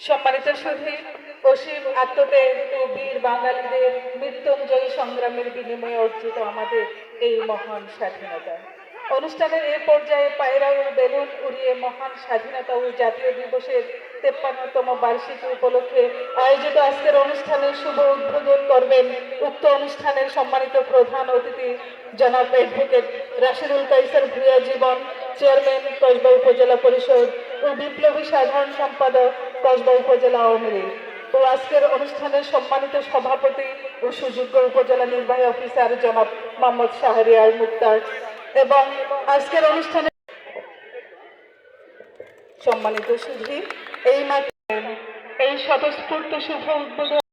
সম্মানিত সুধী অসীম আত্মত্যাগ ও বীর বাঙালিদের মৃত্যুঞ্জয়ী সংগ্রামের বিনিময়ে অর্জিত আমাদের এই মহান স্বাধীনতা। অনুষ্ঠানের এ পর্যায়ে পায়রাউর বেলুন উড়িয়ে মহান স্বাধীনতা ও জাতীয় দিবসের তেপ্পান্নতম বার্ষিকী উপলক্ষে আয়োজিত আজকের অনুষ্ঠানের শুভ উদ্বোধন করবেন উক্ত অনুষ্ঠানের সম্মানিত প্রধান অতিথি জনাব অ্যাডভোকেট রাশিদুল কাইসার ভূয়া জীবন চেয়ারম্যান কসবা উপজেলা পরিষদ ও বিপ্লবী সাধারণ সম্পাদক কসবা উপজেলা আওয়ামী লীগ। ও আজকের অনুষ্ঠানের সম্মানিত সভাপতি ও সুযোগ্য উপজেলা নির্বাহী অফিসার জনাব মোহাম্মদ শাহরিয়ার মুক্তার এবং আজকের অনুষ্ঠানে সম্মানিত সুধী। এই মাত্র এই স্বতঃস্ফূর্ত শুভ উদ্বোধন